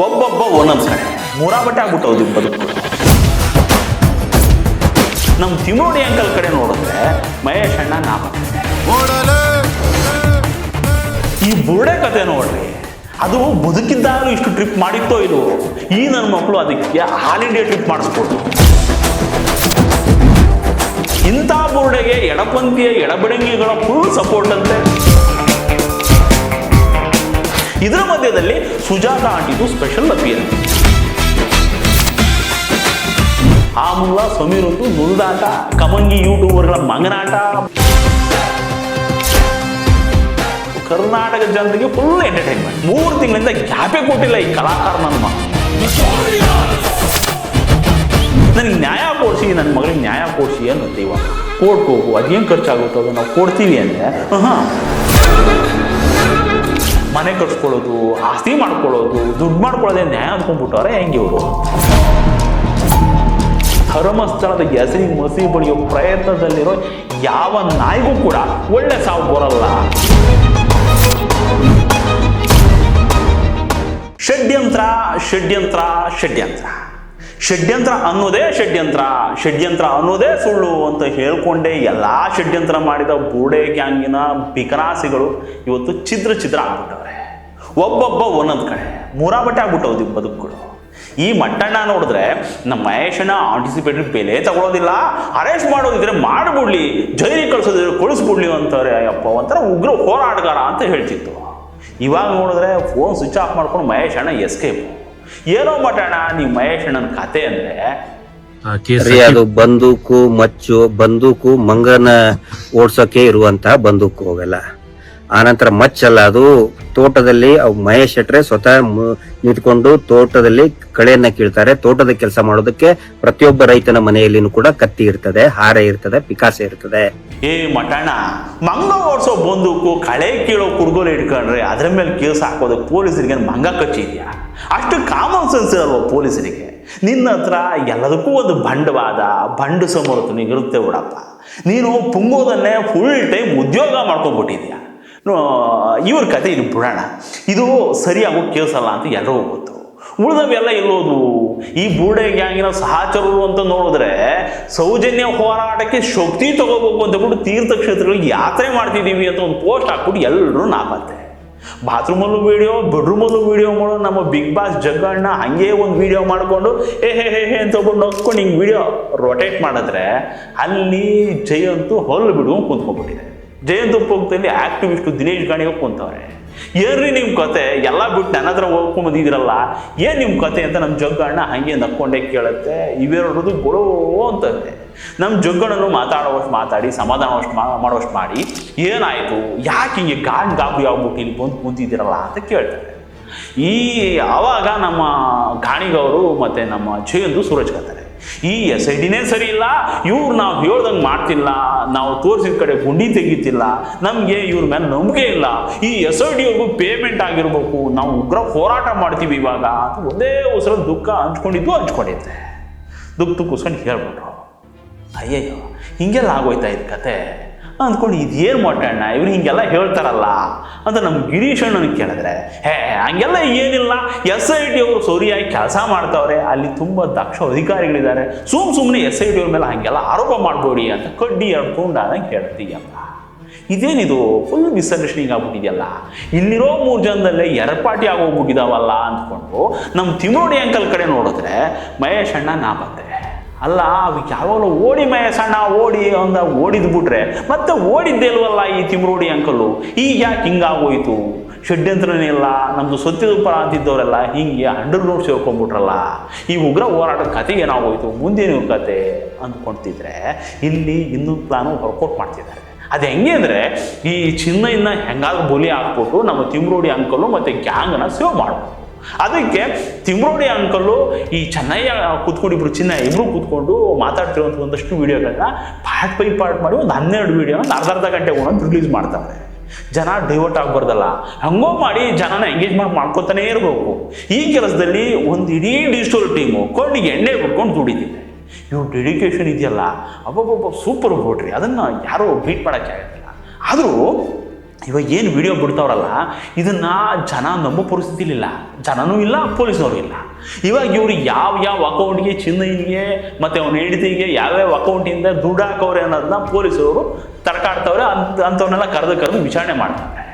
ಒಬ್ಬೊಬ್ಬ ಒಂದೊಂದು ಕಡೆ. ಮೂರಾ ಬಟ್ಟೆ ಆಗ್ಬಿಟ್ಟವ್ದು ಬದುಕು. ನಮ್ಮ ತಿಮೋಡಿ ಅಂಕಲ್ ಕಡೆ ನೋಡಿದ್ರೆ ಮಹೇಶ್ ಅಣ್ಣ ನಾ ಈ ಬುರುಡೆ ಕತೆ ನೋಡ್ರಿ ಅದು ಬದುಕಿದ್ದಾಗಲೂ ಇಷ್ಟು ಟ್ರಿಪ್ ಮಾಡಿತ್ತೋ ಇದು ಈ ನನ್ನ ಮಕ್ಕಳು ಅದಕ್ಕೆ ಆಲ್ ಇಂಡಿಯಾ ಟ್ರಿಪ್ ಮಾಡಿಸ್ಬೋದು. ಇಂಥ ಬುರುಡೆಗೆ ಎಡಪಂಥೀಯ ಎಡಬಡಂಗಿಗಳ ಫುಲ್ ಸಪೋರ್ಟ್ ಅಂತೆ. ಇದರ ಮಧ್ಯದಲ್ಲಿ ಸುಜಾತ ಆಂಟಿದು ಸ್ಪೆಷಲ್ ಅಪಿಯರೆನ್ಸ್ ಆ ಸಮೀರ್ ಒಂದು ನುಲ್ದಾಟ ಕಮಂಗಿ ಯೂಟ್ಯೂಬರ್ಗಳ ಮಂಗನಾಟ. ಕರ್ನಾಟಕ ಜನತೆಗೆ ಫುಲ್ ಎಂಟರ್ಟೈನ್ಮೆಂಟ್ ಮೂರು ತಿಂಗಳಿಂದ ಗ್ಯಾಪೇ ಕೊಟ್ಟಿಲ್ಲ ಈ ಕಲಾಕಾರ ನನ್ನ ನನಗೆ ನ್ಯಾಯ ಕೊಡಿಸಿ, ನನ್ನ ಮಗಳಿಗೆ ನ್ಯಾಯ ಕೊಡಿಸಿ ಅನ್ನತ್ತೆ ಇವಾಗ. ಕೋರ್ಟ್ ಹೋಗು, ಅದೇನು ಖರ್ಚಾಗುತ್ತೋ ನಾವು ಕೊಡ್ತೀವಿ ಅಂದರೆ, ಹಾಂ. ಮನೆ ಕಟ್ಸ್ಕೊಳ್ಳೋದು, ಆಸ್ತಿ ಮಾಡ್ಕೊಳ್ಳೋದು, ದುಡ್ಡು ಮಾಡ್ಕೊಳ್ಳೋದೇ ನ್ಯಾಯ ಅಂದ್ಕೊಂಡ್ಬಿಟ್ಟವ್ರೆ ಹೆಂಗೆ ಇವರು? ಧರ್ಮಸ್ಥಳದ ಹೆಸರಿಗೆ ಮಸಿ ಬಳಿಯೋ ಪ್ರಯತ್ನದಲ್ಲಿರೋ ಯಾವ ನಾಯಿಗೂ ಕೂಡ ಒಳ್ಳೆ ಸಾವು ಬರಲ್ಲ. ಷಡ್ಯಂತ್ರ ಷಡ್ಯಂತ್ರ ಷಡ್ಯಂತ್ರ. ಷಡ್ಯಂತ್ರ ಅನ್ನೋದೇ ಷಡ್ಯಂತ್ರ ಷಡ್ಯಂತ್ರ ಅನ್ನೋದೇ ಸುಳ್ಳು ಅಂತ ಹೇಳ್ಕೊಂಡೇ ಎಲ್ಲ ಷಡ್ಯಂತ್ರ ಮಾಡಿದ ಬೂಡೆ ಗ್ಯಾಂಗಿನ ಬಿಕನಾಸಿಗಳು ಇವತ್ತು ಚಿದ್ರ ಚಿತ್ರ ಆಗ್ಬಿಟ್ಟವ್ರೆ. ಒಬ್ಬೊಬ್ಬ ಒಂದೊಂದು ಕಡೆ ಮೂರಾಬಟ್ಟೆ ಆಗ್ಬಿಟ್ಟವ್ದು ಈ ಬದುಕುಗಳು. ಈ ಮಟ್ಟಣ್ಣ ನೋಡಿದ್ರೆ ನಮ್ಮ ಮಹೇಶನ ಆಂಟಿಸಿಪೇಟರಿ ಬೆಲೆ ತಗೊಳ್ಳೋದಿಲ್ಲ ಅರೆಸ್ಟ್ ಮಾಡೋದಿದ್ರೆ ಮಾಡ್ಬಿಡ್ಲಿ ಜೈಲಿಗೆ ಕಳ್ಸೋದಿದ್ರೆ ಕಳಿಸ್ಬಿಡ್ಲಿ ಅಂತಾರೆ ಅಯ್ಯಪ್ಪ ಒಂಥರ ಉಗ್ರ ಹೋರಾಟಗಾರ ಅಂತ ಹೇಳ್ತಿತ್ತು. ಇವಾಗ ನೋಡಿದ್ರೆ ಫೋನ್ ಸ್ವಿಚ್ ಆಫ್ ಮಾಡ್ಕೊಂಡು ಮಹೇಶ್ ಅಣ್ಣ ಎಸ್ಕೇಪ್ ಏನೋ ಮಟ್ಟಣ್ಣ ನೀವು ಮಹೇಶ್ ಅಣ್ಣನ ಕತೆ ಅಂದರೆ ಅದು ಬಂದೂಕು ಮಚ್ಚು ಬಂದೂಕು ಮಂಗನ ಓಡ್ಸೋಕೆ ಇರುವಂತಹ ಬಂದೂಕು ಅವೆಲ್ಲ. ಆನಂತರ ಮಚ್ಚಲ್ಲ ಅದು ತೋಟದಲ್ಲಿ ಮಹೇಶ್ ಶೆಟ್ರೆ ಸ್ವತಃ ನಿಂತ್ಕೊಂಡು ತೋಟದಲ್ಲಿ ಕಳೆಯನ್ನ ಕೀಳ್ತಾರೆ. ತೋಟದ ಕೆಲಸ ಮಾಡೋದಕ್ಕೆ ಪ್ರತಿಯೊಬ್ಬ ರೈತನ ಮನೆಯಲ್ಲಿನೂ ಕೂಡ ಕತ್ತಿ ಇರ್ತದೆ, ಹಾರ ಇರ್ತದೆ, ಪಿಕಾಸೆ ಇರ್ತದೆ. ಏ ಮಟಣ ಮಂಗ ಓಡಿಸೋ ಬಂದೂಕು ಕಳೆ ಕೀಳೋ ಕುಡ್ಗೋಲು ಇಟ್ಕೊಂಡ್ರೆ ಅದ್ರ ಮೇಲೆ ಕೇಸ್ ಹಾಕೋದು ಪೊಲೀಸರಿಗೆ ಮಂಗ ಕಚ್ಚಿದ್ಯಾ ಅಷ್ಟು ಕಾಮನ್ ಸೆನ್ಸ್ ಇರಲ್ವ ಪೊಲೀಸರಿಗೆ? ನಿನ್ನ ಹತ್ರ ಎಲ್ಲದಕ್ಕೂ ಒಂದು ಬಂಡವಾದ, ಬಂಡು ಸಮರ್ಥ ಇರುತ್ತೆ ಬಿಡಪ್ಪ. ನೀನು ಪುಂಗೋದನ್ನೇ ಫುಲ್ ಟೈಮ್ ಉದ್ಯೋಗ ಮಾಡ್ಕೊಂಡ್ಬಿಟ್ಟಿದ್ಯಾ? ಇವ್ರ ಕತೆ ಇದು ಬಿಡೋಣ ಇದು ಸರಿಯಾಗೋ ಕೇಳಿಸಲ್ಲ ಅಂತ ಎಲ್ಲರೂ ಗೊತ್ತು. ಉಳಿದವೆಲ್ಲ ಇಲ್ಲೋದು ಈ ಬೂಡೆ ಗ್ಯಾಂಗಿನ ಸಹಚರರು ಅಂತ ನೋಡಿದ್ರೆ ಸೌಜನ್ಯ ಹೋರಾಟಕ್ಕೆ ಶಕ್ತಿ ತಗೋಬೇಕು ಅಂತ ಬಿಟ್ಟು ತೀರ್ಥಕ್ಷೇತ್ರಗಳಿಗೆ ಯಾತ್ರೆ ಮಾಡ್ತಿದ್ದೀವಿ ಅಂತ ಒಂದು ಪೋಸ್ಟ್ ಹಾಕ್ಬಿಟ್ಟು ಎಲ್ಲರೂ ನಾಪತ್ತೆ. ಬಾತ್ರೂಮಲ್ಲೂ ವಿಡಿಯೋ, ಬೆಡ್ರೂಮಲ್ಲೂ ವಿಡಿಯೋ ಮಾಡೋ ನಮ್ಮ ಬಿಗ್ ಬಾಸ್ ಜಗ್ಗಣ್ಣ ಹಂಗೆ ಒಂದು ವಿಡಿಯೋ ಮಾಡಿಕೊಂಡು ಏ ಹೇ ಹೇ ಹೇ ಅಂತ ಒಬ್ಬರು ನೋಡ್ಕೊಂಡು ಹಿಂಗೆ ವಿಡಿಯೋ ರೊಟೇಟ್ ಮಾಡಿದ್ರೆ ಅಲ್ಲಿ ಜೈ ಅಂತೂ ಹೊಲ್ಲು ಬಿಡುವ ಕುಂತ್ಕೊಂಡ್ಬಿಟ್ಟಿದೆ. ಜಯಂತ್ ಪಕ್ಕದಲ್ಲಿ ಆಕ್ಟಿವಿಸ್ಟು ದಿನೇಶ್ ಗಾಣಿಗೆ ಕುಂತವ್ರೆ. ಏನ್ರಿ ನಿಮ್ಮ ಕತೆ? ಎಲ್ಲ ಬಿಟ್ಟು ನನ್ನ ಹತ್ರ ಹೋಗ್ಕೊಂಬಂದಿದ್ದೀರಲ್ಲ ಏನು ನಿಮ್ಮ ಕತೆ ಅಂತ ನಮ್ಮ ಜಗ್ಗಣ್ಣ ಹಂಗೆ ನಕ್ಕೊಂಡೆ ಕೇಳುತ್ತೆ. ಇವೆರಡದು ಗೊಳೋ ಅಂತಂದೆ ನಮ್ಮ ಜಗ್ಗಣ್ಣನು ಮಾತಾಡೋವಷ್ಟು ಮಾತಾಡಿ, ಸಮಾಧಾನವಷ್ಟು ಮಾ ಮಾಡೋವಷ್ಟು ಮಾಡಿ, ಏನಾಯಿತು? ಯಾಕೆ ಹಿಂಗೆ ಗಾಡ್ ಗಾಬರಿ ಆಗ್ಬಿಟ್ಟು ಇಲ್ಲಿ ಬಂದು ಕುಂತಿದ್ದೀರಲ್ಲ ಅಂತ ಕೇಳ್ತಾರೆ. ಈ ಆವಾಗ ನಮ್ಮ ಗಾಣಿಗವರು ಮತ್ತು ನಮ್ಮ ಜಯಂದು ಸೂರಜ್ ಕತ್ತಾರೆ ಈ ಎಸ್ ಐ ಡಿನೇ ಸರಿ ಇಲ್ಲ, ಇವ್ರು ನಾವು ಹೇಳ್ದಂಗೆ ಮಾಡ್ತಿಲ್ಲ, ನಾವು ತೋರಿಸಿದ ಕಡೆ ಗುಂಡಿ ತೆಗಿತಿಲ್ಲ, ನಮಗೆ ಇವ್ರ ಮೇಲೆ ನಂಬಿಕೆ ಇಲ್ಲ. ಈ ಎಸ್ ಐ ಡಿಯವ್ರಿಗೂ ಪೇಮೆಂಟ್ ಆಗಿರ್ಬೇಕು, ನಾವು ಉಗ್ರ ಹೋರಾಟ ಮಾಡ್ತೀವಿ ಇವಾಗ. ಒಂದೇ ಉಸಿರ ದುಃಖ ಹಂಚ್ಕೊಂಡಿದ್ದು ಹಂಚ್ಕೊಂಡಿದ್ದೆ. ದುಃಖ ದುಃಖಿಸ್ಕೊಂಡು ಹೇಳ್ಬಿಟ್ರು. ಅಯ್ಯಯ್ಯೋ, ಹಿಂಗೆಲ್ಲ ಆಗೋಯ್ತಾ ಇದು ಕತೆ? ಅಂದ್ಕೊಂಡು ಇದೇನು ಮೊಟ್ಟಣ್ಣ ಇವ್ರು ಹಿಂಗೆಲ್ಲ ಹೇಳ್ತಾರಲ್ಲ ಅಂತ ನಮ್ಮ ಗಿರೀಶ್ ಅಣ್ಣನಿಗೆ ಕೇಳಿದ್ರೆ, ಹೇ, ಹಂಗೆಲ್ಲ ಏನಿಲ್ಲ. ಎಸ್ ಐ ಟಿ ಅವರು ಸರಿಯಾಗಿ ಕೆಲಸ ಮಾಡ್ತಾವ್ರೆ. ಅಲ್ಲಿ ತುಂಬ ದಕ್ಷ ಅಧಿಕಾರಿಗಳಿದ್ದಾರೆ. ಸುಮ್ ಸುಮ್ಮನೆ ಎಸ್ ಐ ಟಿ ಅವ್ರ ಮೇಲೆ ಹಾಗೆಲ್ಲ ಆರೋಪ ಮಾಡಬೇಡಿ ಅಂತ ಕಡ್ಡಿ ಎರಡು ತುಂಡಾದಂಗೆ ಹೇಳ್ತೀಯಲ್ಲ ಇದೇನಿದು? ಫುಲ್ ಮಿಸ್ಅಂಡರ್ಸ್ಟ್ಯಾಂಡಿಂಗ್ ಆಗ್ಬಿಟ್ಟಿದೆಯಲ್ಲ. ಇಲ್ಲಿರೋ ಮೂರು ಜನದಲ್ಲೇ ಎರಪಾಟಿ ಆಗೋಗ್ಬಿಟ್ಟಿದಾವಲ್ಲ ಅಂದ್ಕೊಂಡು ನಮ್ಮ ತಿಮೋಡಿ ಅಂಕಲ್ ಕಡೆ ನೋಡಿದ್ರೆ ಮಹೇಶ್ ಅಣ್ಣ ನಾ ಬಂದೆ ಅಲ್ಲ, ಅವು ಯಾವಾಗಲೂ ಓಡಿ ಮಯ ಸಣ್ಣ ಓಡಿ ಅಂದ ಓಡಿದ್ ಬಿಟ್ರೆ ಮತ್ತೆ ಓಡಿದ್ದೇ ಇಲ್ವಲ್ಲ ಈ ತಿಮ್ರೋಡಿ ಅಂಕಲು? ಈಗ ಯಾಕೆ ಹಿಂಗಾಗೋಯ್ತು? ಷಡ್ಯಂತ್ರನೇ ಇಲ್ಲ ನಮ್ಮದು ಸೊತ್ತಿದ ಪರ ಅಂತಿದ್ದವರೆಲ್ಲ ಹಿಂಗೆ ಅಂಡರ್ ಗ್ರೌಂಡ್ ಸೇರ್ಕೊಂಡ್ಬಿಟ್ರಲ್ಲ. ಈ ಉಗ್ರ ಹೋರಾಟದ ಕತೆ ಏನಾಗೋಯ್ತು? ಮುಂದೇನು ಕತೆ ಅಂದ್ಕೊಳ್ತಿದ್ರೆ ಇಲ್ಲಿ ಇನ್ನೊಂದು ಪ್ಲಾನು ವರ್ಕೌಟ್ ಮಾಡ್ತಿದ್ದಾರೆ. ಅದು ಹೆಂಗೆ ಅಂದರೆ ಈ ಚಿನ್ನೈನ ಹೆಂಗಾದ್ರೂ ಬಲಿ ಹಾಕ್ಬಿಟ್ಟು ನಮ್ಮ ತಿಮ್ರೋಡಿ ಅಂಕಲು ಮತ್ತು ಗ್ಯಾಂಗನ್ನ ಸೇವ್ ಮಾಡ್ಬೋದು. ಅದಕ್ಕೆ ತಿಮ್ರೋಡಿ ಅಂಕಲ್ಲು ಈ ಚೆನ್ನಯ್ಯ ಕೂತ್ಕೊಂಡು ಇಬ್ರು ಚಿನ್ನ ಇಬ್ರು ಕೂತ್ಕೊಂಡು ಮಾತಾಡ್ತಿರುವಂಥ ಒಂದಷ್ಟು ವೀಡಿಯೋಗಳನ್ನ ಪಾರ್ಟ್ ಬೈ ಪಾರ್ಟ್ ಮಾಡಿ ಒಂದು ಹನ್ನೆರಡು ವೀಡಿಯೋನ ಅರ್ಧ ಅರ್ಧ ಗಂಟೆ ಒಂದೊಂದು ರಿಲೀಸ್ ಮಾಡ್ತಾರೆ. ಜನ ಡೈವರ್ಟ್ ಆಗಬಾರ್ದಲ್ಲ. ಹಂಗೋ ಮಾಡಿ ಜನನ ಎಂಗೇಜ್ಮೆಂಟ್ ಮಾಡ್ಕೊತಾನೇ ಇರಬೇಕು. ಈ ಕೆಲಸದಲ್ಲಿ ಒಂದು ಇಡೀ ಡಿಜಿಟಲ್ ಟೀಮು ಕೊಂಡಿಗೆ ಎಣ್ಣೆ ಬಿಟ್ಕೊಂಡು ದುಡಿದಿದೆ ಇವ್ರ ಡೆಡಿಕೇಶನ್ ಇದೆಯಲ್ಲ, ಅಬ್ಬಬ್ಬಬ್ಬ ಸೂಪರ್ ಹೋಟ್ರಿ ಅದನ್ನು ಯಾರೂ ಬೀಟ್ ಮಾಡೋಕ್ಕೆ ಆಗುತ್ತಿಲ್ಲ ಆದರೂ ಇವಾಗ ಏನು ವಿಡಿಯೋ ಬಿಡ್ತಾವ್ರಲ್ಲ, ಇದನ್ನು ಜನ ನಂಬೋ ಪರಿಸ್ಥಿತಿಲಿಲ್ಲ. ಜನನೂ ಇಲ್ಲ, ಪೊಲೀಸ್ನವರು ಇಲ್ಲ. ಇವಾಗ ಇವರು ಯಾವ ಯಾವ ಅಕೌಂಟ್ಗೆ ಚಿನ್ನಿಗೆ ಮತ್ತು ಅವನ ಹೆಂಡತಿಗೆ ಯಾವ್ಯಾವ ಅಕೌಂಟಿಂದ ದುಡ್ಡು ಹಾಕೋರೆ ಅನ್ನೋದನ್ನ ಪೊಲೀಸರು ತಡ್ಕಾಡ್ತವ್ರೆ ಅಂತ ಅಂಥವ್ರನ್ನೆಲ್ಲ ಕರೆದು ಕರೆದು ವಿಚಾರಣೆ ಮಾಡ್ತಾರೆ.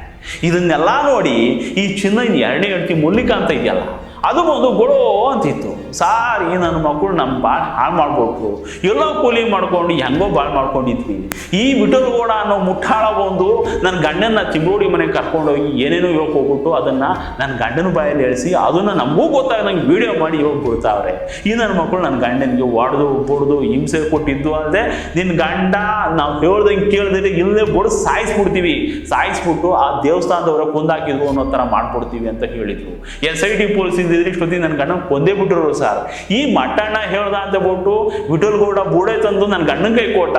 ಇದನ್ನೆಲ್ಲ ನೋಡಿ ಈ ಚಿನ್ನ ಎರಡನೇ ಹೆಂಡತಿ ಮುಲ್ಲಿಕ ಅಂತ ಇದೆಯಲ್ಲ, ಅದು ಒಂದು ಗೊಳೋ ಅಂತಿತ್ತು. ಸಾರ್ ಈ ನನ್ನ ಮಕ್ಕಳು ನಮ್ಮ ಭಾಳ ಹಾಳು ಮಾಡ್ಕೊಟ್ರು. ಎಲ್ಲೋ ಕೂಲಿ ಮಾಡ್ಕೊಂಡು, ಹೆಂಗೋ ಭಾಳ ಮಾಡ್ಕೊಂಡಿದ್ವಿ. ಈ ವಿಠಲ್ಗೌಡ ಅನ್ನೋ ಮುಟ್ಟಾಳ ಬಂದು ನನ್ನ ಗಂಡನ ತಿಂಗೋಡಿ ಮನೆಗೆ ಕರ್ಕೊಂಡೋಗಿ ಏನೇನೋ ಹೇಳ್ಕೊಬಿಟ್ಟು ಅದನ್ನು ನನ್ನ ಗಂಡನ ಬಾಯಲ್ಲಿ ಎಳಿಸಿ, ಅದನ್ನು ನಮಗೂ ಗೊತ್ತಾಗ ನಂಗೆ ವಿಡಿಯೋ ಮಾಡಿ ಇವಾಗ ಬಿಡ್ತಾವ್ರೆ. ಈ ನನ್ನ ಮಕ್ಕಳು ನನ್ನ ಗಂಡನಿಗೆ ಹೊಡೆದು ಬಡ್ದು ಹಿಂಸೆ ಕೊಟ್ಟಿದ್ದು ಅಲ್ಲದೆ ನಿನ್ನ ಗಂಡ ನಾವು ಹೇಳ್ದಂಗೆ ಕೇಳ್ದೆ ಇಲ್ಲದೆ ಬಡ್ದು ಸಾಯಿಸ್ಬಿಡ್ತೀವಿ. ಸಾಯಿಸ್ಬಿಟ್ಟು ಆ ದೇವಸ್ಥಾನದವರ ಕೊಂದಾಕಿದ್ರು ಅನ್ನೋ ಥರ ಮಾಡ್ಕೊಡ್ತೀವಿ ಅಂತ ಹೇಳಿದ್ರು. ಎಸ್ ಐ ಟಿ ಪೊಲೀಸ್ ಇದ್ದಿದ್ರೆ ಇಷ್ಟೊತ್ತಿಗೆ ನನ್ನ ಗಂಡನ ಕೊಂದೇ ಬಿಟ್ಟಿರೋರು ಸರ್. ಈ ಮಟ್ಟಣ್ಣ ಹೇಳ್ದ ಅಂತ ಬಿಟ್ಟು ವಿಠಲ್ಗೌಡ ಬೂಡೆ ತಂದು ನನ್ನ ಗಂಡನ ಕೈ ಕೊಟ್ಟ.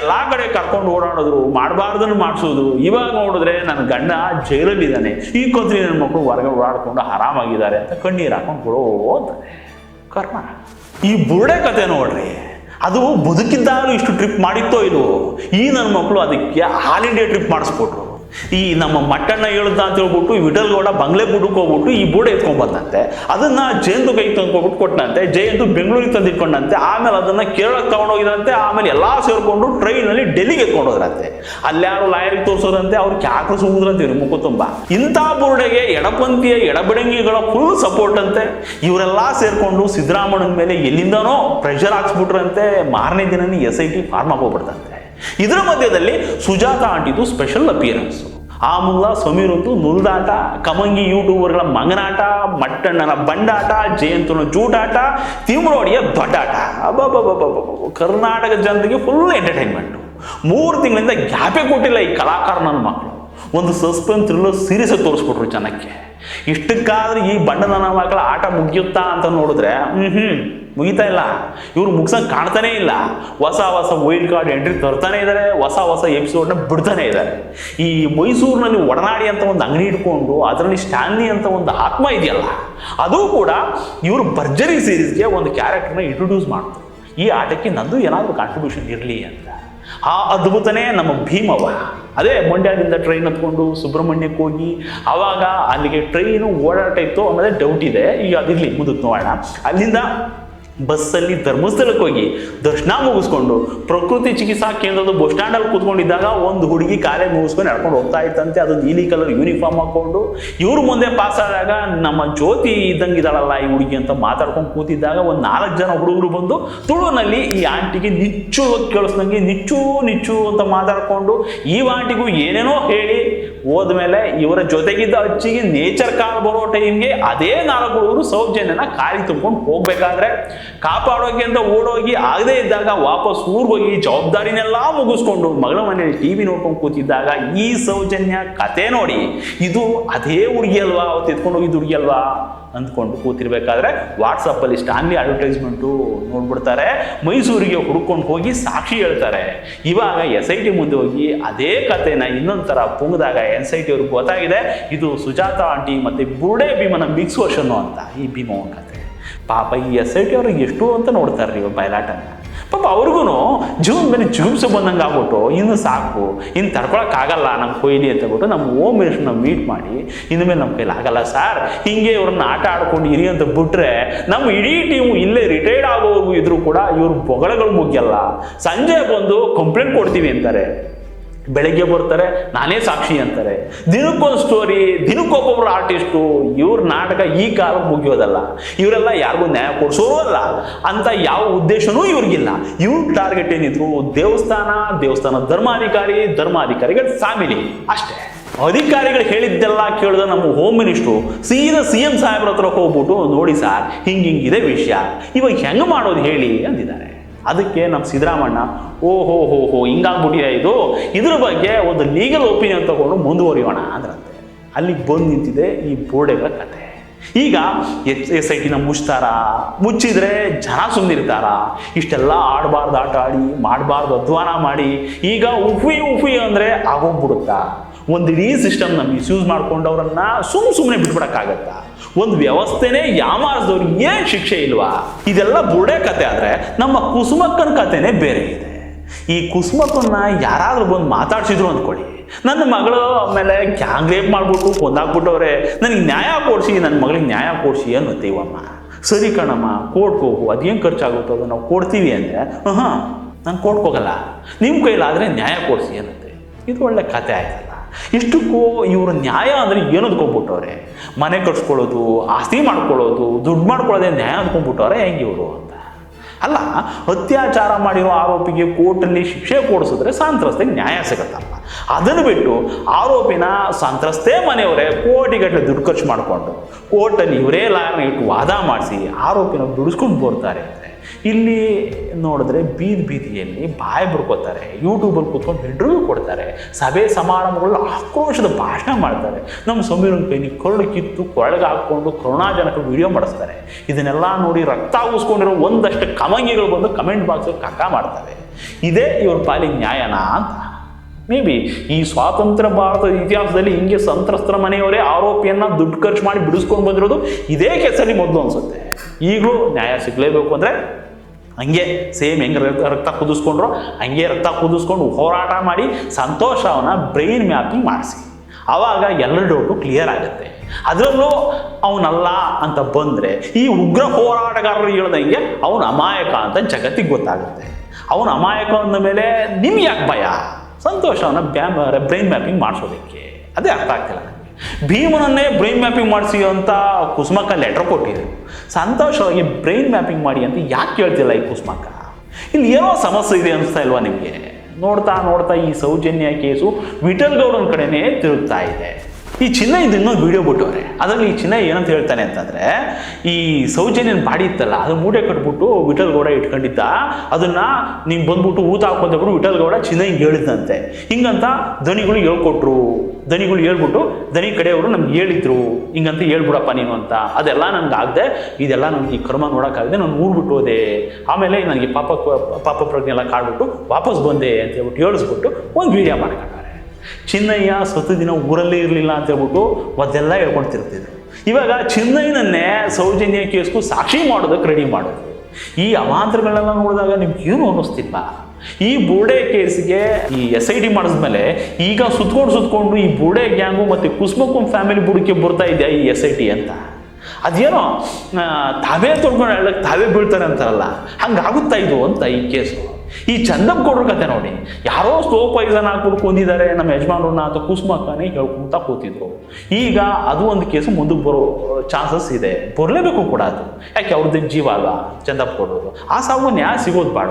ಎಲ್ಲ ಕಡೆ ಕರ್ಕೊಂಡು ಓಡಾಡಿದ್ರು ಮಾಡಬಾರ್ದನ್ನು ಮಾಡಿಸೋದು ಇವಾಗ ನೋಡಿದ್ರೆ ನನ್ನ ಗಂಡ ಜೈಲಲ್ಲಿದ್ದಾನೆ. ಈ ಕೊಂತ್ರಿ ನನ್ನ ಮಕ್ಕಳು ಹೊರಗೆ ಓಡಾಡ್ಕೊಂಡು ಆರಾಮಾಗಿದ್ದಾರೆ ಅಂತ ಕಣ್ಣೀರು ಹಾಕೊಂಡು ಕೊಡೋ ಕರ್ಮ. ಈ ಬುರುಡೆ ಕತೆ ನೋಡ್ರಿ, ಅದು ಬದುಕಿದ್ದಾಗಲೂ ಇಷ್ಟು ಟ್ರಿಪ್ ಮಾಡಿತ್ತೋ ಇದು ಈ ನನ್ನ ಮಕ್ಕಳು ಅದಕ್ಕೆ ಆಲ್ ಇಂಡಿಯಾ ಟ್ರಿಪ್ ಮಾಡಿಸ್ಬಿಟ್ರು. ಈ ನಮ್ಮ ಮಟ್ಟಣ್ಣ ಹೇಳ್ದ ಅಂತ ಹೇಳ್ಬಿಟ್ಟು ವಿಠಲ್ಗೌಡ ಬಂಗ್ಲೆ ಬುಡಕ್ಕೆ ಹೋಗ್ಬಿಟ್ಟು ಈ ಬೋರ್ಡ್ ಎತ್ಕೊಂಡ್ ಬಂದಂತೆ. ಅದನ್ನ ಜಯಂತು ಕೈ ತಂದ್ಕೊಬಿಟ್ಟು ಕೊಟ್ಟನಂತೆ ಜಯಂತು ಬೆಂಗಳೂರಿಗೆ ತಂದಿಟ್ಕೊಂಡಂತೆ, ಆಮೇಲೆ ಅದನ್ನ ಕೇರಳಕ್ಕೆ ತಗೊಂಡೋಗಿದ್ರಂತೆ, ಆಮೇಲೆ ಎಲ್ಲಾ ಸೇರ್ಕೊಂಡು ಟ್ರೈನಲ್ಲಿ ಡೆಲ್ಲಿಗೆ ಎತ್ಕೊಂಡು ಹೋದ್ರಂತೆ ಅಲ್ಯಾರು ಲಾಯರಿಗೆ ತೋರಿಸೋದಂತೆ ಅವ್ರು ಯಾಕೆ ಸುಮ್ಮದ್ರಂತೆ ಇವ್ರು ಮುಖ ತುಂಬ. ಇಂಥ ಬುರುಡೆಗೆ ಎಡಪಂಥೀಯ, ಎಡಬಡಂಗಿಗಳ ಫುಲ್ ಸಪೋರ್ಟ್ ಅಂತೆ. ಇವರೆಲ್ಲ ಸೇರ್ಕೊಂಡು ಸಿದ್ದರಾಮಣ್ಣನ ಮೇಲೆ ಎಲ್ಲಿಂದನೋ ಪ್ರೆಷರ್ ಹಾಕ್ಸ್ಬಿಟ್ರಂತೆ, ಮಾರನೇ ದಿನನೇ ಎಸ್ ಐ ಟಿ ಫಾರ್ಮ್ ಹೋಗ್ಬಿಡ್ತಂತೆ. ಇದರ ಮಧ್ಯದಲ್ಲಿ ಸುಜಾತ ಆಂಟಿದು ಸ್ಪೆಷಲ್ ಅಪಿಯರೆನ್ಸ್ ಆ ಮುಲ್ಲ ಮುಲ್ದಾಟ ನುಲ್ದಾಟ, ಕಮಂಗಿ ಯೂಟ್ಯೂಬರ್ಗಳ ಮಂಗನಾಟ, ಮಟ್ಟಣ್ಣನ ಬಂಡಾಟ, ಜಯಂತನ ಜೂಟಾಟ, ತಿಮ್ರೋಡಿಯ ದೊಡ್ಡಾಟ. ಕರ್ನಾಟಕ ಜನತೆಗೆ ಫುಲ್ ಎಂಟರ್ಟೈನ್ಮೆಂಟು ಮೂರು ತಿಂಗಳಿಂದ ಗ್ಯಾಪೆ ಕೊಟ್ಟಿಲ್ಲ ಈ ಕಲಾಕಾರ ನನ್ನ ಮಕ್ಕಳು. ಒಂದು ಸಸ್ಪೆನ್ಸ್ ಥ್ರಿಲ್ಲರ್ ಸೀರೀಸ್ ತೋರಿಸ್ಬಿಟ್ರು ಜನಕ್ಕೆ. ಇಷ್ಟಕ್ಕಾದ್ರೆ ಈ ಬಣ್ಣದ ಮಕ್ಕಳ ಆಟ ಮುಗಿಯುತ್ತಾ ಅಂತ ನೋಡಿದ್ರೆ ಹ್ಞೂ ಹ್ಮ್ ಮುಗಿತಾ ಇಲ್ಲ. ಇವ್ರು ಮುಗ್ಸಂಗೆ ಕಾಣ್ತಾನೇ ಇಲ್ಲ. ಹೊಸ ಹೊಸ ವೈಲ್ಡ್ ಕಾರ್ಡ್ ಎಂಟ್ರಿ ತರ್ತಾನೆ ಇದ್ದಾರೆ ಹೊಸ ಹೊಸ ಎಪಿಸೋಡ್ನ ಬಿಡ್ತಾನೆ ಇದ್ದಾರೆ ಈ ಮೈಸೂರಿನಲ್ಲಿ ಒಡನಾಡಿ ಅಂತ ಒಂದು ಅಂಗಡಿ ಇಟ್ಕೊಂಡು, ಅದರಲ್ಲಿ ಸ್ಟ್ಯಾನ್ಲಿ ಅಂತ ಒಂದು ಆತ್ಮ ಇದೆಯಲ್ಲ, ಅದು ಕೂಡ ಇವರು ಭರ್ಜರಿ ಸೀರೀಸ್ಗೆ ಒಂದು ಕ್ಯಾರೆಕ್ಟರ್ನ ಇಂಟ್ರೊಡ್ಯೂಸ್ ಮಾಡ್ತಾರೆ. ಈ ಆಟಕ್ಕೆ ನಂದು ಏನಾದರೂ ಕಾಂಟ್ರಿಬ್ಯೂಷನ್ ಇರಲಿ ಅಂತ. ಆ ಅದ್ಭುತನೇ ನಮ್ಮ ಭೀಮವ ಅದೇ ಮಂಡ್ಯದಿಂದ ಟ್ರೈನ್ ಹತ್ಕೊಂಡು ಸುಬ್ರಹ್ಮಣ್ಯಕ್ಕೆ ಹೋಗಿ ಆವಾಗ ಅಲ್ಲಿಗೆ ಟ್ರೈನು ಓಡಾಟ ಇತ್ತು ಆಮೇಲೆ ಡೌಟ್ ಇದೆ. ಈಗ ಅದಿರಲಿ ಮುಂದಕ್ಕೆ ನೋಡೋಣ ಅಲ್ಲಿಂದ ಬಸ್ಸಲ್ಲಿ ಧರ್ಮಸ್ಥಳಕ್ಕೆ ಹೋಗಿ ದರ್ಶನ ಮುಗಿಸ್ಕೊಂಡು ಪ್ರಕೃತಿ ಚಿಕಿತ್ಸಾ ಕೇಂದ್ರದ ಬಸ್ ಸ್ಟ್ಯಾಂಡಲ್ಲಿ ಕೂತ್ಕೊಂಡಿದ್ದಾಗ ಒಂದು ಹುಡುಗಿ ಕಾಲೇ ಮುಗಿಸ್ಕೊಂಡು ನಡ್ಕೊಂಡು ಹೋಗ್ತಾ ಇತ್ತಂತೆ ಅದು ನೀಲಿ ಕಲರ್ ಯೂನಿಫಾರ್ಮ್ ಹಾಕೊಂಡು ಇವ್ರ ಮುಂದೆ ಪಾಸ್ ಆದಾಗ ನಮ್ಮ ಜ್ಯೋತಿ ಇದ್ದಂಗೆ ಇದ್ದಾಳಲ್ಲ ಈ ಹುಡುಗಿ ಅಂತ ಮಾತಾಡ್ಕೊಂಡು ಕೂತಿದ್ದಾಗ ಒಂದು ನಾಲ್ಕು ಜನ ಹುಡುಗರು ಬಂದು ತುಳುನಲ್ಲಿ ಈ ಆಂಟಿಗೆ ನಿಚ್ಚು ಕೇಳಿಸ್ದಂಗೆ ನಿಚ್ಚು ನಿಚ್ಚು ಅಂತ ಮಾತಾಡ್ಕೊಂಡು ಈ ಆಂಟಿಗೂ ಏನೇನೋ ಹೇಳಿ ಹೋದ್ಮೇಲೆ ಇವರ ಜೊತೆಗಿದ್ದ ಅಚ್ಚಿಗೆ ನೇಚರ್ ಕಾಲ್ ಬರೋ ಟೈಮ್ಗೆ ಅದೇ ನಾಲ್ಕು ಹುಡುಗರು ಸೌಜನ್ಯನ ಕಾಲಿ ತುಂಬಿಕೊಂಡು ಹೋಗ್ಬೇಕಾದ್ರೆ ಕಾಪಾಡೋಕೆ ಅಂತ ಓಡೋಗಿ ಆಗದೇ ಇದ್ದಾಗ ವಾಪಸ್ ಊರಿಗೆ ಹೋಗಿ ಜವಾಬ್ದಾರಿನೆಲ್ಲ ಮುಗಿಸ್ಕೊಂಡು ಮಗಳ ಮನೆಯಲ್ಲಿ ಟಿ ವಿ ನೋಡ್ಕೊಂಡು ಕೂತಿದ್ದಾಗ ಈ ಸೌಜನ್ಯ ಕತೆ ನೋಡಿ, ಇದು ಅದೇ ಹುಡುಗಿ ಅಲ್ವಾ ಅವತ್ತು ಎತ್ಕೊಂಡು ಹೋಗಿದ್ದು ಹುಡುಗಿ ಅಲ್ವಾ ಅಂದ್ಕೊಂಡು ಕೂತಿರ್ಬೇಕಾದ್ರೆ ವಾಟ್ಸಪ್ಪಲ್ಲಿ ಸ್ಟಾನ್ಲಿ ಅಡ್ವರ್ಟೈಸ್ಮೆಂಟು ನೋಡ್ಬಿಡ್ತಾರೆ. ಮೈಸೂರಿಗೆ ಹುಡ್ಕೊಂಡು ಹೋಗಿ ಸಾಕ್ಷಿ ಹೇಳ್ತಾರೆ. ಇವಾಗ ಎಸ್ ಐ ಟಿ ಮುಂದೆ ಹೋಗಿ ಅದೇ ಕಥೆನ ಇನ್ನೊಂದು ಥರ ಪುಂಗದಾಗ ಎಸ್ ಐ ಟಿ ಅವ್ರಿಗೆ ಗೊತ್ತಾಗಿದೆ. ಇದು ಸುಜಾತ ಆಂಟಿ ಮತ್ತು ಬುರ್ಡೆ ಭೀಮನ ಮಿಕ್ಸ್ ವರ್ಷನ್ನು ಅಂತ ಈ ಭೀಮವನ್ ಕತೆ. ಪಾಪ ಈ ಎಸ್ ಐ ಟಿ ಅವ್ರಿಗೆ ಎಷ್ಟು ಅಂತ ನೋಡ್ತಾರೆ ರೀ ಬಯಲಾಟನ. ಪಾಪ ಅವ್ರಿಗೂ ಜೂಮ್ ಮೇಲೆ ಜೂಮ್ಸು ಬಂದಂಗೆ ಆಗ್ಬಿಟ್ಟು, ಇನ್ನು ಸಾಕು, ಇನ್ನು ತಡ್ಕೊಳಕ್ಕಾಗಲ್ಲ ನಮ್ಮ ಕೊಯ್ಲಿ ಅಂತ ಬಿಟ್ಟು ನಮ್ಮ ಓಮ್ ಮಿನಿಸ್ಟರ್ನ ಮೀಟ್ ಮಾಡಿ, ಇನ್ನು ಮೇಲೆ ನಮ್ಮ ಕೈಲಿ ಆಗಲ್ಲ ಸರ್, ಹೀಗೆ ಇವ್ರನ್ನ ಆಟ ಆಡ್ಕೊಂಡು ಇರಿ ಅಂತ ಬಿಟ್ರೆ ನಮ್ಮ ಇಡೀ ಟೀಮು ಇಲ್ಲೇ ರಿಟೈರ್ಡ್ ಆಗೋವರೆಗೂ ಇದ್ರೂ ಕೂಡ ಇವ್ರ ಬೊಗಳಗಳು ಮುಗಿಯಲ್ಲ. ಸಂಜೆ ಬಂದು ಕಂಪ್ಲೇಂಟ್ ಕೊಡ್ತೀವಿ ಅಂತಾರೆ. ಬೆಳಗ್ಗೆ ಬರ್ತಾರೆ, ನಾನೇ ಸಾಕ್ಷಿ ಅಂತಾರೆ. ದಿನಕ್ಕೊಂದು ಸ್ಟೋರಿ ದಿನಕ್ಕೊಬ್ಬೊಬ್ರು ಆರ್ಟಿಸ್ಟು ಇವ್ರ ನಾಟಕ ಈ ಕಾಲಕ್ಕೆ ಮುಗಿಯೋದಲ್ಲ. ಇವರೆಲ್ಲ ಯಾರಿಗೂ ನ್ಯಾಯ ಕೊಡಿಸೋರು ಅಲ್ಲ. ಅಂತ ಯಾವ ಉದ್ದೇಶನೂ ಇವ್ರಿಗಿಲ್ಲ. ಇವ್ರ ಟಾರ್ಗೆಟ್ ಏನಿದ್ರು ದೇವಸ್ಥಾನ ದೇವಸ್ಥಾನ ಧರ್ಮಾಧಿಕಾರಿ, ಧರ್ಮಾಧಿಕಾರಿಗಳ ಫ್ಯಾಮಿಲಿ ಅಷ್ಟೇ. ಅಧಿಕಾರಿಗಳು ಹೇಳಿದ್ದೆಲ್ಲ ಕೇಳಿದ ನಮ್ಮ ಹೋಮ್ ಮಿನಿಸ್ಟ್ರು ಸೀದಾ ಸಿ ಎಂ ಸಾಹೇಬ್ರ ಹತ್ರ ಹೋಗ್ಬಿಟ್ಟು, ನೋಡಿ ಸರ್ ಹಿಂಗಿಂಗಿದೆ ವಿಷಯ. ಇವಾಗ ಹೆಂಗೆ ಮಾಡೋದು ಹೇಳಿ? ಅಂದಿದ್ದಾರೆ. ಅದಕ್ಕೆ ನಮ್ಮ ಸಿದ್ದರಾಮಣ್ಣ, ಓ, ಹೋ ಹೋ ಹೋ, ಹಿಂಗಾಗ್ಬಿಟ್ಟಿದೆ ಇದು. ಇದ್ರ ಬಗ್ಗೆ ಒಂದು ಲೀಗಲ್ ಒಪಿನಿಯನ್ ತಗೊಂಡು ಮುಂದುವರಿಯೋಣ ಅಂದ್ರಂತೆ. ಅಲ್ಲಿಗೆ ಬಂದು ನಿಂತಿದೆ ಈ ಬೋರ್ಡೆಗಳ ಕತೆ. ಈಗ ಎಚ್ ಎಸ್ ಐ ಟಿನ ಮುಚ್ತಾರ. ಮುಚ್ಚಿದ್ರೆ ಜನ ಸುಮ್ಮನಿರ್ತಾರ ಇಷ್ಟೆಲ್ಲ ಆಡಬಾರ್ದು ಆಟ ಆಡಿ ಮಾಡಬಾರ್ದು ಅಧ್ವಾನ ಮಾಡಿ, ಈಗ ಉಫಿ ಉಫಿ ಅಂದರೆ ಆಗೋಗ್ಬಿಡುತ್ತಾ? ಒಂದು ಇಡೀ ಸಿಸ್ಟಮ್ನ ಮಿಸ್ಯೂಸ್ ಮಾಡ್ಕೊಂಡವ್ರನ್ನ ಸುಮ್ ಸುಮ್ಮನೆ ಬಿಟ್ಬಿಡಕ್ಕಾಗತ್ತಾ? ಒಂದು ವ್ಯವಸ್ಥೆನೇ ಯಾಮಾರಿಸಿದವ್ರಿಗೆ ಏನು ಶಿಕ್ಷೆ ಇಲ್ವಾ? ಇದೆಲ್ಲ ಬುರ್ಡೆ ಕತೆ ಆದರೆ ನಮ್ಮ ಕುಸುಮಕ್ಕನ ಕತೆನೇ ಬೇರೆ ಇದೆ. ಈ ಕುಸುಮಕ್ಕನ್ನ ಯಾರಾದರೂ ಬಂದು ಮಾತಾಡ್ಸಿದ್ರು ಅಂದ್ಕೊಳ್ಳಿ. ನನ್ನ ಮಗಳು ಆಮೇಲೆ ಗ್ಯಾಂಗ್ ರೇಪ್ ಮಾಡ್ಬಿಟ್ಟು ಕೊಂದಾಕ್ಬಿಟ್ಟವ್ರೆ, ನನಗೆ ನ್ಯಾಯ ಕೊಡಿಸಿ ನನ್ನ ಮಗಳಿಗೆ ನ್ಯಾಯ ಕೊಡಿಸಿ ಅನ್ನತ್ತೀವಮ್ಮ ಸರಿ ಕಣಮ್ಮ, ಕೋರ್ಟ್ಗೆ ಹೋಗು ಅದೇನು ಖರ್ಚಾಗುತ್ತೋ ಅದು ನಾವು ಕೊಡ್ತೀವಿ ಅಂದರೆ ಹಾಂ ನಾನು ಕೋರ್ಟ್ಗೆ ಹೋಗಲ್ಲ. ನಿಮ್ಮ ಕೈಲಾದರೆ ನ್ಯಾಯ ಕೊಡಿಸಿ ಅನ್ನತ್ತೆ. ಇದು ಒಳ್ಳೆ ಕತೆ ಆಯ್ತಲ್ಲ ಇಷ್ಟಕ್ಕೂ ಇವರು ನ್ಯಾಯ ಅಂದರೆ ಏನು ಅಂದ್ಕೊಂಡ್ಬಿಟ್ಟವ್ರೆ ಮನೆ ಕಟ್ಸ್ಕೊಳ್ಳೋದು, ಆಸ್ತಿ ಮಾಡ್ಕೊಳ್ಳೋದು, ದುಡ್ಡು ಮಾಡ್ಕೊಳ್ಳೋದೇ ನ್ಯಾಯ ಅಂದ್ಕೊಂಡ್ಬಿಟ್ಟವ್ರೆ ಹೆಂಗೆ ಇವರು ಅಂತ? ಅಲ್ಲ, ಅತ್ಯಾಚಾರ ಮಾಡಿರೋ ಆರೋಪಿಗೆ ಕೋರ್ಟಲ್ಲಿ ಶಿಕ್ಷೆ ಕೊಡಿಸಿದ್ರೆ ಸಂತ್ರಸ್ತೆಗೆ ನ್ಯಾಯ ಸಿಗುತ್ತಲ್ಲ. ಅದನ್ನು ಬಿಟ್ಟು ಆರೋಪಿನ ಸಂತ್ರಸ್ತೆ ಮನೆಯವರೇ ಕೋಟಿಗಟ್ಟಲೆ ದುಡ್ಡು ಖರ್ಚು ಮಾಡಿಕೊಂಡು ಕೋರ್ಟಲ್ಲಿ ಇವರೇ ಲಾಯರ್ನ ಇಟ್ಟು ವಾದ ಮಾಡಿಸಿ ಆರೋಪಿನ ದುಡಿಸ್ಕೊಂಡು ಬರ್ತಾರೆ. ಇಲ್ಲಿ ನೋಡಿದ್ರೆ ಬೀದಿ ಬೀದಿಯಲ್ಲಿ ಬಾಯಿ ಬರ್ಕೋತಾರೆ ಯೂಟ್ಯೂಬಲ್ಲಿ ಕೂತ್ಕೊಂಡು ಇಂಟರ್ವ್ಯೂ ಕೊಡ್ತಾರೆ, ಸಭೆ ಸಮಾರಂಭಗಳಲ್ಲಿ ಆಕ್ರೋಶದ ಭಾಷಣ ಮಾಡ್ತಾರೆ. ನಮ್ಮ ಸಮೀರನ ಕೈನಿ ಕೊರಳು ಕಿತ್ತು ಕೊರಳಿಗೆ ಹಾಕ್ಕೊಂಡು ಕರುಣಾಜನಕ ವಿಡಿಯೋ ಮಾಡಿಸ್ತಾರೆ. ಇದನ್ನೆಲ್ಲ ನೋಡಿ ರಕ್ತ ಉಸ್ಕೊಂಡಿರೋ ಒಂದಷ್ಟು ಕಮಂಗಿಗಳು ಬಂದು ಕಮೆಂಟ್ ಬಾಕ್ಸ್ ಕಕ್ಕ ಮಾಡ್ತಾರೆ ಇದೇ ಇವ್ರ ಪಾಲಿ ನ್ಯಾಯನಾ ಅಂತ. ಮೇ ಬಿ ಈ ಸ್ವಾತಂತ್ರ್ಯ ಭಾರತದ ಇತಿಹಾಸದಲ್ಲಿ ಹಿಂಗೆ ಸಂತ್ರಸ್ತರ ಮನೆಯವರೇ ಆರೋಪಿಯನ್ನ ದುಡ್ಡು ಖರ್ಚು ಮಾಡಿ ಬಿಡಿಸ್ಕೊಂಡು ಬಂದಿರೋದು ಇದೇ ಕೆಸರಿ ಮೊದಲು ಅನ್ಸುತ್ತೆ. ಈಗಲೂ ನ್ಯಾಯ ಸಿಗಲೇಬೇಕು ಅಂದರೆ ಹಂಗೆ ಸೇಮ್ ಹೆಂಗೆ ರಕ್ತ ಕುದಿಸ್ಕೊಂಡ್ರು ಹಂಗೆ ರಕ್ತ ಕುದಿಸ್ಕೊಂಡು ಹೋರಾಟ ಮಾಡಿ ಸಂತೋಷವನ್ನು ಬ್ರೈನ್ ಮ್ಯಾಪಿಂಗ್ ಮಾಡಿಸಿ. ಆವಾಗ ಎಲ್ಲ ಡೌಟು ಕ್ಲಿಯರ್ ಆಗುತ್ತೆ. ಅದರಲ್ಲೂ ಅವನಲ್ಲ ಅಂತ ಬಂದರೆ ಈ ಉಗ್ರ ಹೋರಾಟಗಾರರು ಹೇಳ್ದಂಗೆ ಅವನು ಅಮಾಯಕ ಅಂತ ಜಗತ್ತಿಗೆ ಗೊತ್ತಾಗುತ್ತೆ. ಅವನು ಅಮಾಯಕ ಅಂದ ಮೇಲೆ ನಿಮ್ಗೆ ಯಾಕೆ ಭಯ? ಸಂತೋಷವನ್ನ ಬ್ಯಾ ಬ್ರೈನ್ ಮ್ಯಾಪಿಂಗ್ ಮಾಡಿಸೋದಕ್ಕೆ. ಅದೇ ಅರ್ಥ ಆಗ್ತಿಲ್ಲ ನನಗೆ. ಭೀಮನನ್ನೇ ಬ್ರೈನ್ ಮ್ಯಾಪಿಂಗ್ ಮಾಡಿಸಿ ಅಂತ ಕುಸುಮಕ್ಕ ಲೆಟ್ರ್ ಕೊಟ್ಟಿದ್ರು. ಸಂತೋಷವಾಗಿ ಬ್ರೈನ್ ಮ್ಯಾಪಿಂಗ್ ಮಾಡಿ ಅಂತ ಯಾಕೆ ಕೇಳ್ತಿಲ್ಲ ಈ ಕುಸುಮಕ್ಕ? ಇಲ್ಲಿ ಏನೋ ಸಮಸ್ಯೆ ಇದೆ ಅನಿಸ್ತಾ ಇಲ್ವಾ ನಿಮಗೆ? ನೋಡ್ತಾ ನೋಡ್ತಾ ಈ ಸೌಜನ್ಯ ಕೇಸು ವಿಠಲ್ ಗೌಡನ ಕಡೆನೇ ತಿರುಗ್ತಾ ಇದೆ. ಈ ಚಿನ್ನ ಇದು ಇನ್ನೊಂದು ವಿಡಿಯೋ ಬಿಟ್ಟವ್ರೆ. ಅದರಲ್ಲಿ ಈ ಚಿನ್ನ ಏನಂತ ಹೇಳ್ತಾನೆ ಅಂತಂದ್ರೆ, ಈ ಸೌಜನ್ಯನ ಬಾಡಿ ಇತ್ತಲ್ಲ, ಅದು ಮೂಟೆ ಕಟ್ಬಿಟ್ಟು ವಿಠಲ್ ಗೌಡ ಇಟ್ಕೊಂಡಿದ್ದ, ಅದನ್ನ ನೀವು ಬಂದ್ಬಿಟ್ಟು ಊತ ಹಾಕೊಂತಬ್ರು ವಿಠಲ್ ಗೌಡ ಚಿನ್ನ ಹಿಂಗೆ ಹೇಳಿದಂತೆ ಹಿಂಗಂತ ದನಿಗಳು ಹೇಳ್ಕೊಟ್ರು. ದನಿಗಳು ಹೇಳ್ಬಿಟ್ಟು ದನಿ ಕಡೆಯವರು ನಮ್ಗೆ ಹೇಳಿದ್ರು. ಹಿಂಗಂತ ಹೇಳ್ಬಿಡಪ್ಪ ನೀನು ಅಂತ. ಅದೆಲ್ಲ ನನಗೆ ಆಗದೆ ಇದೆಲ್ಲ ನನಗೆ ಈ ಕ್ರಮ ನೋಡೋಕ್ಕಾಗದೆ ನಾನು ಊರ್ಬಿಟ್ಟು ಹೋದೆ. ಆಮೇಲೆ ನನಗೆ ಪಾಪ ಪಾಪ ಪ್ರಜ್ಞೆ ಎಲ್ಲ ಕಾಡ್ಬಿಟ್ಟು ವಾಪಸ್ ಬಂದೆ ಅಂತ ಹೇಳ್ಬಿಟ್ಟು ಹೇಳಿಸ್ಬಿಟ್ಟು ಒಂದು ವಿಡಿಯೋ ಮಾಡ್ಕೊಂಡಾರೆ. ಚಿನ್ನಯ್ಯ ಸತ್ತು ದಿನ ಊರಲ್ಲೇ ಇರಲಿಲ್ಲ ಅಂತ ಹೇಳ್ಬಿಟ್ಟು ಅದೆಲ್ಲ ಹೇಳ್ಕೊಳ್ತಿರ್ತಿದ್ರು ಇವಾಗ ಚಿನ್ನಯ್ಯನನ್ನೇ ಸೌಜನ್ಯ ಕೇಸ್ಗೂ ಸಾಕ್ಷಿ ಮಾಡೋದಕ್ಕೆ ರೆಡಿ ಮಾಡೋದು. ಈ ಅವಾಂತರಗಳನ್ನೆಲ್ಲ ನೋಡಿದಾಗ ನಿಮ್ಗೆ ಏನು ಅನ್ನಿಸ್ತಿಲ್ಲ? ಈ ಬುರ್ಡೆ ಕೇಸ್ಗೆ ಈ ಎಸ್ ಐ ಡಿ ಮಾಡಿದ್ಮೇಲೆ ಈಗ ಸುತ್ಕೊಂಡು ಸುತ್ಕೊಂಡು ಈ ಬುರ್ಡೆ ಗ್ಯಾಂಗು ಮತ್ತು ಕುಸ್ಮಕುಂ ಫ್ಯಾಮಿಲಿ ಬುಡಕ್ಕೆ ಬರ್ತಾ ಇದೆಯಾ ಈ ಎಸ್ ಐ ಟಿ ಅಂತ? ಅದೇನೋ ತಾವೇ ತೊಡ್ಕೊಂಡು ಹೇಳಕ್ಕೆ ತಾವೇ ಬೀಳ್ತಾರೆ ಅಂತಾರಲ್ಲ. ಹಂಗಾಗುತ್ತಾ ಇದು ಅಂತ ಈ ಕೇಸು? ಈ ಚಂದಮ್ ಕೊಡ್ರ ಕತೆ ನೋಡಿ. ಯಾರೋ ಸ್ಲೋ ಪಾಯ್ಸನ್ ಹಾಕ್ಬಿಟ್ಟು ಕೊಂದಿದ್ದಾರೆ, ನಮ್ಮ ಯಜಮಾನ್ರನ್ನ ಅಥವಾ ಕುಸುಮಕ್ಕನೇ ಹೇಳ್ಕೊಂತ ಕೂತಿದ್ರು. ಈಗ ಅದು ಒಂದು ಕೇಸು ಮುಂದಕ್ಕೆ ಬರೋ ಚಾನ್ಸಸ್ ಇದೆ. ಬರಲೇಬೇಕು ಕೂಡ ಅದು. ಯಾಕೆ ಅವ್ರದ್ದು ಜೀವ ಅಲ್ಲ ಚಂದಪ್ ಕೊಡೋರು ಆ ಸಾವು ನ್ಯಾಯ ಸಿಗೋದು ಬಾಡ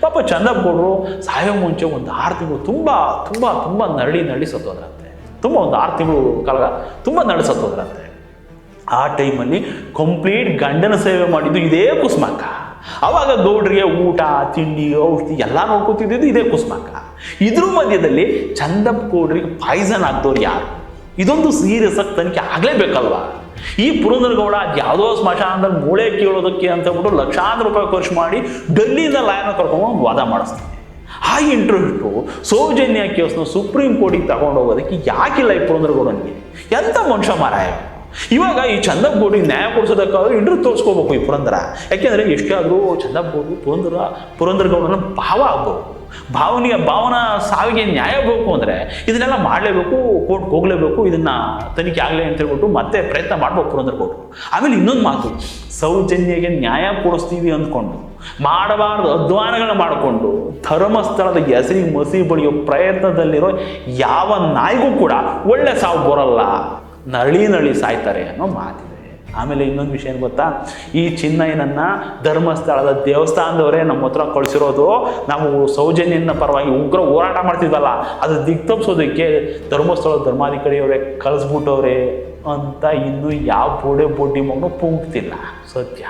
ಪಾಪ ಚಂದಪ್ ಕೊಡ್ರು ಸಾಯೋ ಮುಂಚೆ ಒಂದು ಆರು ತಿಂಗಳು ತುಂಬ ತುಂಬ ತುಂಬ ನರಳಿ ನರಳಿ ಸತ್ತೋದ್ರಂತೆ. ತುಂಬ ಒಂದು ಆರು ತಿಂಗಳು ಕಾಲ ತುಂಬ ನರಳಿ ಸತ್ತೋದ್ರಂತೆ. ಆ ಟೈಮಲ್ಲಿ ಕಂಪ್ಲೀಟ್ ಗಂಡನ ಸೇವೆ ಮಾಡಿದ್ದು ಇದೇ ಕುಸ್ಮಕ್ಕ ಅವಾಗ ಗೌಡ್ರಿಗೆ ಊಟ, ತಿಂಡಿ, ಔಷಧಿ ಎಲ್ಲ ನೋಡ್ಕೊತಿದ್ದು ಇದೇ ಕುಸ್ಮಕ್ಕ ಇದ್ರ ಮಧ್ಯದಲ್ಲಿ ಚಂದಪ್ಪ ಗೌಡ್ರಿಗೆ ಪಾಯ್ಸನ್ ಆಗ್ದವ್ರು ಯಾರು? ಇದೊಂದು ಸೀರಿಯಸ್ ಆಗಿ ತನಿಖೆ ಆಗಲೇಬೇಕಲ್ವಾ? ಈ ಪುರಂದರಗೌಡ ಅದು ಯಾವುದೋ ಸ್ಮಶಾನದಲ್ಲಿ ಮೂಳೆ ಕೇಳೋದಕ್ಕೆ ಅಂತ ಹೇಳ್ಬಿಟ್ಟು ಲಕ್ಷಾಂತರ ರೂಪಾಯಿ ಖರ್ಚು ಮಾಡಿ ಡೆಲ್ಲಿಯಿಂದ ಲಾಯನ ಕರ್ಕೊಂಡು ವಾದ ಮಾಡಿಸ್ತಾನೆ. ಆ ಇಂಟರ್ವ್ಯೂ ಸೌಜನ್ಯ ಕೇಸ್ನ ಸುಪ್ರೀಂ ಕೋರ್ಟಿಗೆ ತಗೊಂಡು ಹೋಗೋದಕ್ಕೆ ಯಾಕಿಲ್ಲ ಈ ಪುರಂದರಗೌಡನಿಗೆ? ಎಂಥ ಮನುಷ್ಯ ಮಾರಾಯ? ಇವಾಗ ಈ ಚಂದ ಬೋಡಿ ನ್ಯಾಯ ಕೊಡಿಸೋದಕ್ಕಾದ್ರೂ ಇಂದ್ರ ತೋರಿಸ್ಕೋಬೇಕು ಈ ಪುರಂದರ. ಯಾಕೆಂದರೆ ಎಷ್ಟೇ ಆದರೂ ಚಂದ ಬೋಡಿ ಪುರಂದರ, ಪುರಂದರಗೌಡನ ಭಾವ ಆಗಬೇಕು ಭಾವನೆಯ ಭಾವನಾ ಸಾವಿಗೆ ನ್ಯಾಯ ಬೇಕು ಅಂದರೆ ಇದನ್ನೆಲ್ಲ ಮಾಡಲೇಬೇಕು, ಕೋರ್ಟ್ಗೆ ಹೋಗಲೇಬೇಕು, ಇದನ್ನು ತನಿಖೆ ಆಗಲಿ ಅಂತ ಹೇಳ್ಬಿಟ್ಟು ಮತ್ತೆ ಪ್ರಯತ್ನ ಮಾಡ್ಬೇಕು ಪುರಂದರಗೌಡರು. ಆಮೇಲೆ ಇನ್ನೊಂದು ಮಾತು, ಸೌಜನ್ಯಗೆ ನ್ಯಾಯ ಕೊಡಿಸ್ತೀವಿ ಅಂದ್ಕೊಂಡು, ಮಾಡಬಾರ್ದು ಅಧ್ವಾನಗಳನ್ನ ಮಾಡಿಕೊಂಡು, ಧರ್ಮಸ್ಥಳದ ಹೆಸರಿ ಮಸಿ ಬಳಿಯೋ ಪ್ರಯತ್ನದಲ್ಲಿರೋ ಯಾವ ನಾಯಿಗೂ ಕೂಡ ಒಳ್ಳೆ ಸಾವು ಬರಲ್ಲ. ನರಳಿ ನಳಿ ಸಾಯ್ತಾರೆ ಅನ್ನೋ ಮಾತಿದೆ. ಆಮೇಲೆ ಇನ್ನೊಂದು ವಿಷಯ ಏನು ಗೊತ್ತಾ? ಈ ಚಿನ್ನಯ್ಯನನ್ನ ಧರ್ಮಸ್ಥಳದ ದೇವಸ್ಥಾನದವರೇ ನಮ್ಮ ಹತ್ರ ಕಳಿಸಿರೋದು. ನಾವು ಸೌಜನ್ಯನ ಪರವಾಗಿ ಉಗ್ರ ಹೋರಾಟ ಮಾಡ್ತಿದ್ವಲ್ಲ, ಅದು ದಿಗ್ತಪ್ಸೋದಕ್ಕೆ ಧರ್ಮಸ್ಥಳದ ಧರ್ಮಾಧಿಕಾರಿಯವರೇ ಕಳಿಸ್ಬಿಟ್ಟವ್ರೆ ಅಂತ ಇನ್ನೂ ಯಾವ ಬೋಡೆ ಬೋಡಿ ಮಗನು ಪುಂಕ್ತಿಲ್ಲ ಸತ್ಯ.